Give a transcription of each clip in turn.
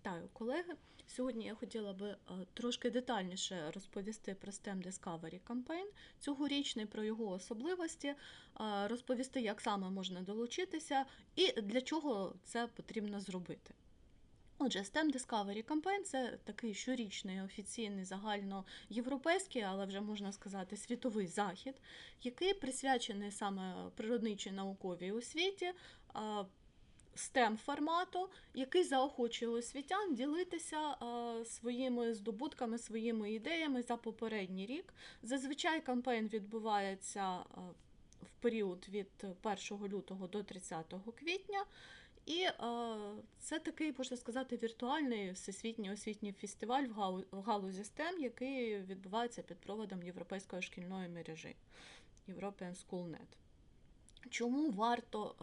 Вітаю, колеги! Сьогодні я хотіла би е, трошки детальніше розповісти про STEM Discovery Campaign цьогорічний, про його особливості, е, розповісти, як саме можна долучитися і для чого це потрібно зробити. Отже, STEM Discovery Campaign – це такий щорічний офіційний загальноєвропейський, але вже можна сказати світовий захід, який присвячений саме природничій науковій освіті. STEM формату, який заохочує освітян ділитися е, своїми здобутками, своїми ідеями за попередній рік. Зазвичай кампейн відбувається е, в період від 1 лютого до 30 квітня. І е, це такий, можна сказати, віртуальний всесвітній освітній фестиваль в, галу, в галузі STEM, який відбувається під проводом Європейської шкільної мережі European Schoolnet. Чому варто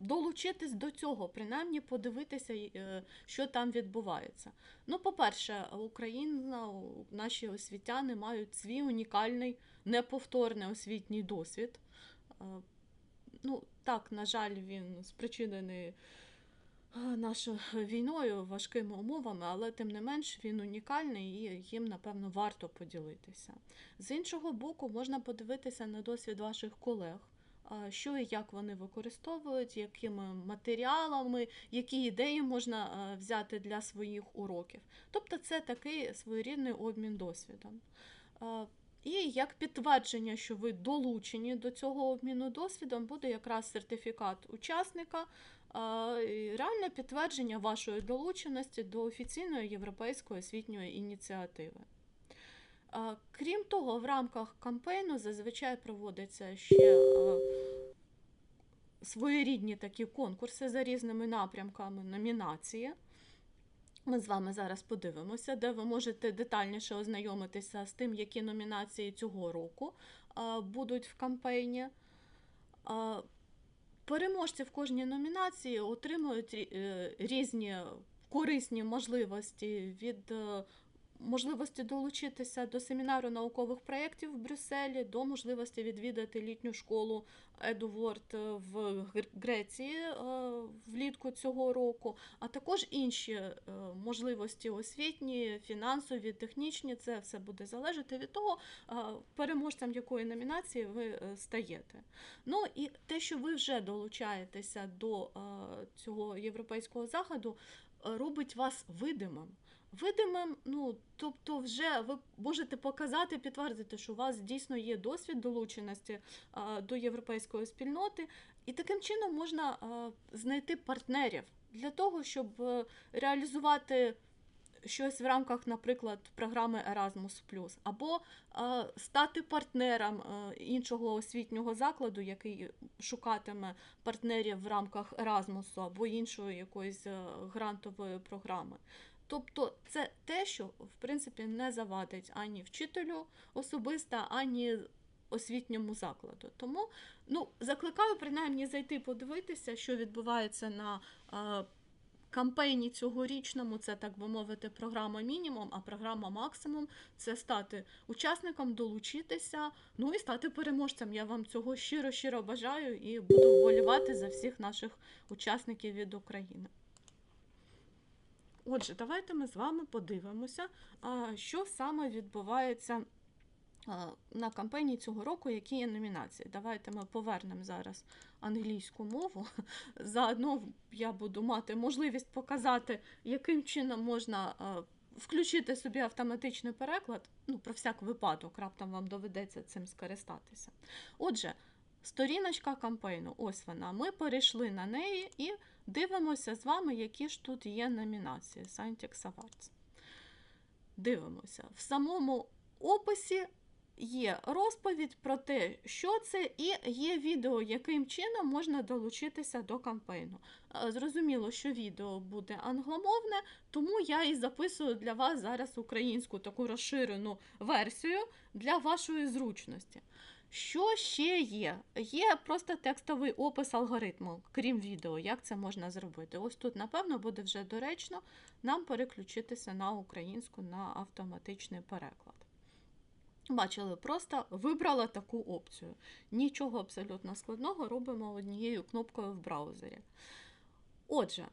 долучитись до цього, принаймні подивитися, е, що там відбувається? Ну, по-перше, Україна, наші освітяни мають свій унікальний, неповторний освітній досвід. Е, Ну, так, на жаль, він спричинений е, нашою війною, важкими умовами, але тим не менш він унікальний і їм, напевно, варто поділитися. З іншого боку, можна подивитися на досвід ваших колег. Що і як вони використовують, якими матеріалами, які ідеї можна взяти для своїх уроків. Тобто це такий своєрідний обмін досвідом. І як підтвердження, що ви долучені до цього обміну досвідом, буде якраз сертифікат учасника, реальне підтвердження вашої долученості до офіційної європейської освітньої ініціативи. Крім того, в рамках кампейну зазвичай проводяться ще своєрідні такі конкурси за різними напрямками, номінації. Ми з вами зараз подивимося, де ви можете детальніше ознайомитися з тим, які номінації цього року будуть в кампейні. Переможці в кожній номінації отримують е, різні корисні можливості від е, можливості долучитися до семінару наукових проєктів в Брюсселі, до можливості відвідати літню школу Едуворд в Греції е, влітку цього року, а також інші е, можливості освітні, фінансові, технічні. Це все буде залежати від того, е, переможцем якої номінації ви стаєте. Ну і те, що ви вже долучаєтеся до цього європейського заходу, робить вас видимим. Видимим, ну тобто, вже ви можете показати, підтвердити, що у вас дійсно є досвід долученості до європейської спільноти, і таким чином можна знайти партнерів для того, щоб е, реалізувати щось в рамках, наприклад, програми Erasmus+, або а, стати партнером е, іншого освітнього закладу, який шукатиме партнерів в рамках Erasmus або іншої якоїсь е, грантової програми. Тобто це те, що в принципі не завадить ані вчителю особисто, ані освітньому закладу. Тому ну, закликаю принаймні зайти подивитися, що відбувається на кампейні цьогорічному. Це, так би мовити, програма мінімум, а програма максимум це стати учасником, долучитися, ну і стати переможцем. Я вам цього щиро-щиро бажаю і буду вболівати за всіх наших учасників від України. Отже, давайте ми з вами подивимося, що саме відбувається на кампанії цього року, які є номінації. Давайте ми повернемо зараз англійську мову. Заодно я буду мати можливість показати, яким чином можна включити собі автоматичний переклад. Ну, про всяк випадок, раптом вам доведеться цим скористатися. Отже, сторіночка кампейну, ось вона. Ми перейшли на неї і Дивимося з вами, які ж тут є номінації Scientix Awards. Дивимося. В самому описі є розповідь про те, що це, і є відео, яким чином можна долучитися до кампейну. Е, Зрозуміло, що відео буде англомовне, тому я і записую для вас зараз українську таку розширену версію для вашої зручності. Що ще є? Є просто текстовий опис алгоритму, крім відео, як це можна зробити. Ось тут, напевно, буде вже доречно нам переключитися на українську на автоматичний переклад. Бачили, просто вибрала таку опцію. Нічого абсолютно складного робимо однією кнопкою в браузері. Отже,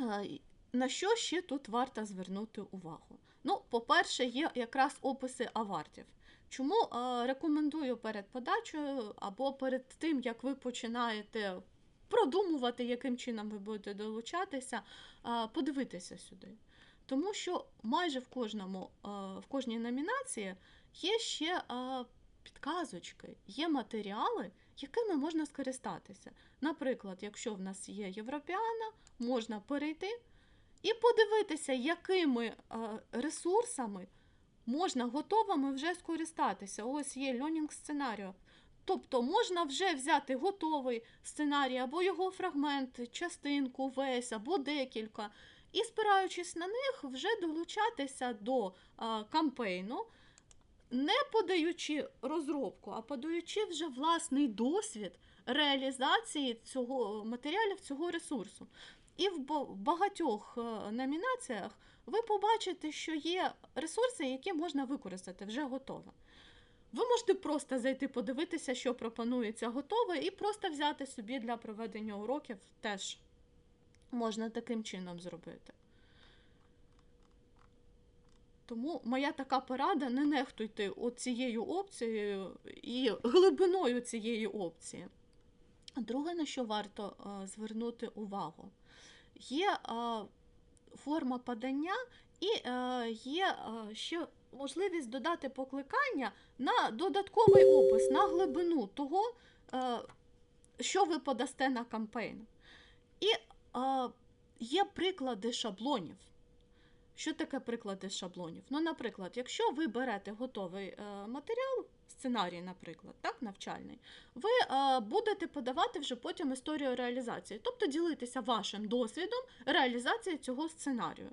е, на що ще тут варто звернути увагу? Ну, по-перше, є якраз описи авартів. Чому е, рекомендую перед подачею або перед тим, як ви починаєте продумувати, яким чином ви будете долучатися, е, подивитися сюди. Тому що майже в кожному, е, в кожній номінації є ще підказочки, є матеріали, якими можна скористатися. Наприклад, якщо в нас є Європіана, можна перейти і подивитися, якими ресурсами можна готовими вже скористатися. Ось є льонінг сценаріо. Тобто можна вже взяти готовий сценарій, або його фрагмент, частинку, весь, або декілька, і, спираючись на них, вже долучатися до а, кампейну, не подаючи розробку, а подаючи вже власний досвід реалізації цього матеріалів, цього ресурсу. І в ба- в багатьох е, номінаціях ви побачите, що є ресурси, які можна використати вже готове. Ви можете просто зайти подивитися, що пропонується готове, і просто взяти собі для проведення уроків теж можна таким чином зробити. Тому моя така порада: не нехтуйте цією опцією і глибиною цієї опції. Друге, на що варто е, звернути увагу, є е, форма подання і е, є е, ще можливість додати покликання на додатковий опис, на глибину того, е, що ви подасте на кампейн. І є приклади шаблонів. Що таке приклади шаблонів? Ну, наприклад, якщо ви берете готовий матеріал, сценарій, наприклад, так, навчальний, ви е, будете подавати вже потім історію реалізації, тобто ділитися вашим досвідом реалізації цього сценарію.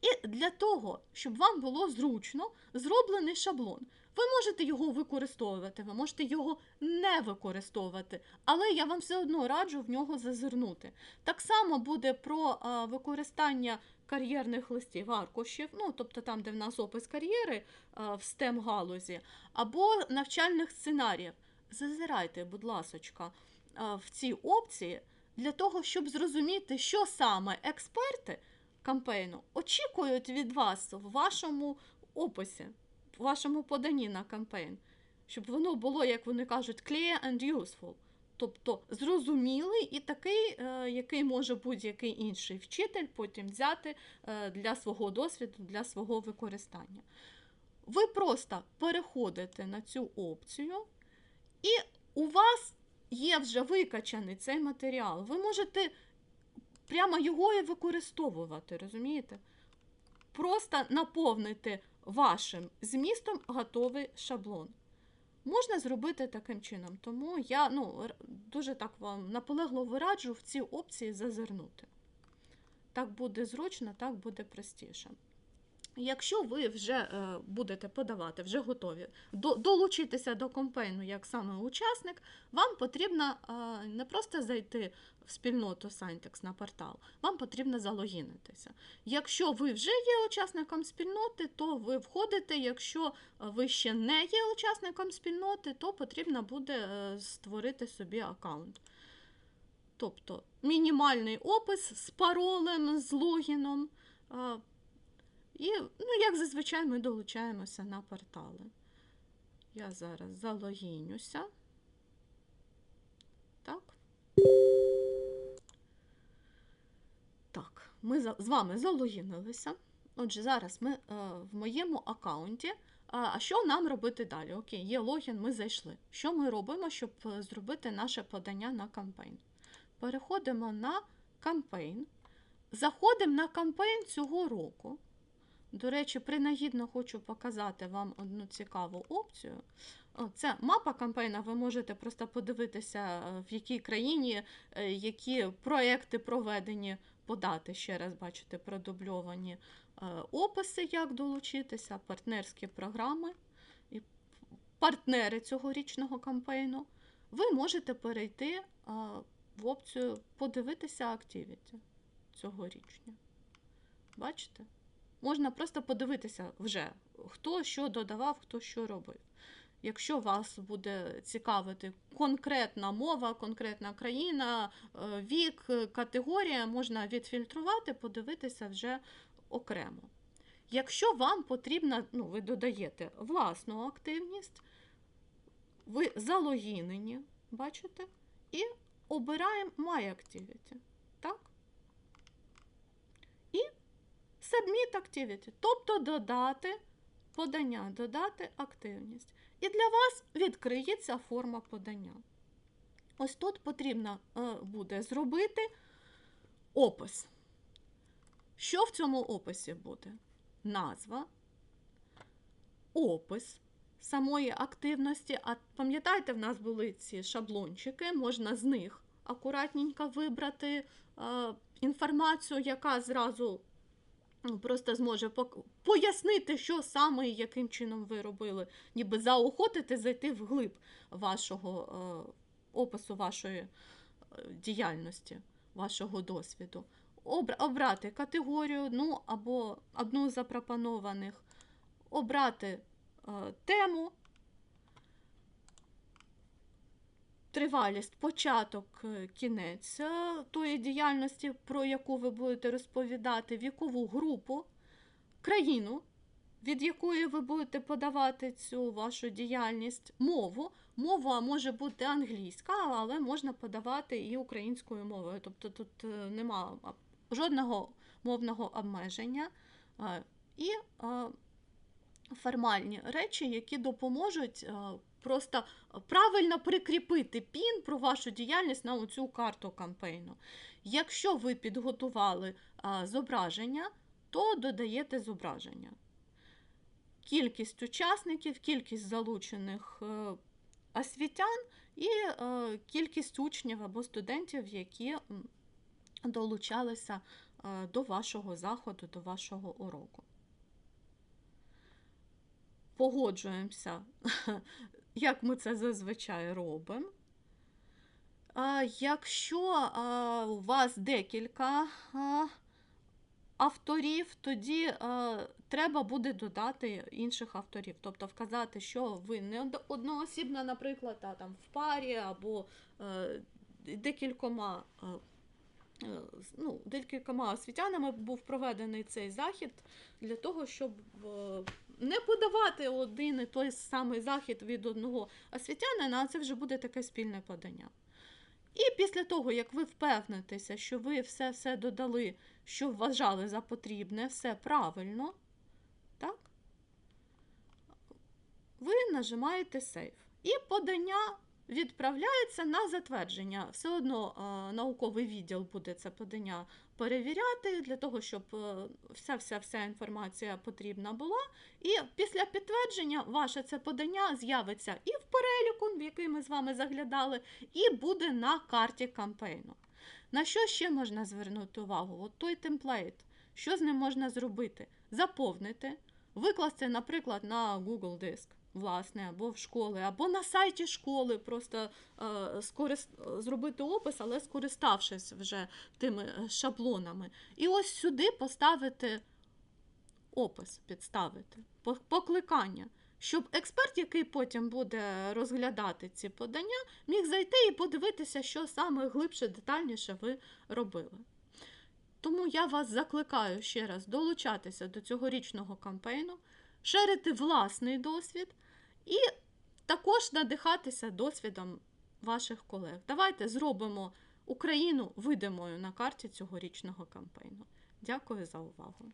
І для того, щоб вам було зручно, зроблений шаблон. Ви можете його використовувати, ви можете його не використовувати, але я вам все одно раджу в нього зазирнути. Так само буде про а, використання кар'єрних листів, аркушів, ну тобто там, де в нас опис кар'єри в STEM галузі, або навчальних сценаріїв. Зазирайте, будь ласочка, в ці опції для того, щоб зрозуміти, що саме експерти кампейну очікують від вас в вашому описі, в вашому поданні на кампейн, щоб воно було, як вони кажуть, clear and useful. Тобто зрозумілий і такий, е, який може будь-який інший вчитель потім взяти е, для свого досвіду, для свого використання. Ви просто переходите на цю опцію, і у вас є вже викачаний цей матеріал. Ви можете прямо його і використовувати, розумієте? Просто наповнити вашим змістом готовий шаблон. Можна зробити таким чином, тому я ну, дуже так вам наполегливо раджу в ці опції зазирнути. Так буде зручно, так буде простіше. Якщо ви вже е, будете подавати, вже готові до, долучитися до кампейну як саме учасник, вам потрібно е, не просто зайти в спільноту Syntex на портал, вам потрібно залогінитися. Якщо ви вже є учасником спільноти, то ви входите. Якщо ви ще не є учасником спільноти, то потрібно буде е, створити собі аккаунт. Тобто мінімальний опис з паролем, з логіном. Е, І, ну, як зазвичай, ми долучаємося на портали. Я зараз залогінюся. Так. Так, ми з вами залогінилися. Отже, зараз ми е, в моєму аккаунті. А а що нам робити далі? Окей, є логін, ми зайшли. Що ми робимо, щоб е, зробити наше подання на кампейн? Переходимо на кампейн, заходимо на кампейн цього року. До речі, принагідно хочу показати вам одну цікаву опцію. Це мапа кампейна. Ви можете просто подивитися, е, в якій країні е, які проекти проведені, подати ще раз, бачите, продубльовані е, описи, як долучитися, партнерські програми і партнери цьогорічного кампейну. Ви можете перейти в опцію подивитися активіті цьогорічні. Бачите? Можна просто подивитися вже, хто що додавав, хто що робив. Якщо вас буде цікавити конкретна мова, конкретна країна, е, вік, е, категорія, можна відфільтрувати, подивитися вже окремо. Якщо вам потрібна, ну, ви додаєте власну активність, ви залогінені, бачите, і обираємо My Activity. Так? І Submit Activity, тобто додати подання, додати активність. І для вас відкриється форма подання. Ось тут потрібно е, буде зробити опис. Що в цьому описі буде? Назва, опис самої активності. А пам'ятаєте, в нас були ці шаблончики, можна з них акуратненько вибрати е, інформацію, яка зразу просто зможе пояснити, що саме і яким чином ви робили, ніби заохотити зайти вглиб вашого е, опису вашої е, діяльності, вашого досвіду. Обрати категорію, ну або одну з запропонованих, обрати е, тему, тривалість, початок, е, кінець е, тої діяльності, про яку ви будете розповідати, вікову групу, країну, від якої ви будете подавати цю вашу діяльність, мову. Мова може бути англійська, але можна подавати і українською мовою. Тобто тут е, нема жодного мовного обмеження. І формальні речі, які допоможуть е, просто правильно прикріпити пін про вашу діяльність на цю карту кампейну. Якщо ви підготували е, зображення, то додаєте зображення. Кількість учасників, кількість залучених е, освітян і кількість учнів або студентів, які долучалися до вашого заходу, до вашого уроку. Погоджуємося, як ми це зазвичай робимо. Якщо у вас декілька авторів, тоді треба буде додати інших авторів. Тобто вказати, що ви не од- одноосібно, наприклад, а там в парі або е, декількома. е, е, Ну, декількома освітянами був проведений цей захід для того, щоб не подавати один і той самий захід від одного освітянина, а це вже буде таке спільне подання. І після того, як ви впевнитеся, що ви все-все додали, що вважали за потрібне, все правильно, так? Ви нажимаєте Save. І подання відправляється на затвердження. Все одно е, науковий відділ буде це подання перевіряти для того, щоб вся вся вся інформація потрібна була. І після підтвердження ваше це подання з'явиться і в переліку, в який ми з вами заглядали, і буде на карті кампейну. На що ще можна звернути увагу? От той темплейт. Що з ним можна зробити? Заповнити, викласти, наприклад, на Google Диск, власне, або в школи, або на сайті школи, просто е, скорис- зробити опис, але скориставшись вже тими е, шаблонами. І ось сюди поставити опис, підставити, покликання. Щоб експерт, який потім буде розглядати ці подання, міг зайти і подивитися, що саме глибше, детальніше ви робили. Тому я вас закликаю ще раз долучатися до цьогорічного кампейну, шерити власний досвід і також надихатися досвідом ваших колег. Давайте зробимо Україну видимою на карті цьогорічного кампейну. Дякую за увагу.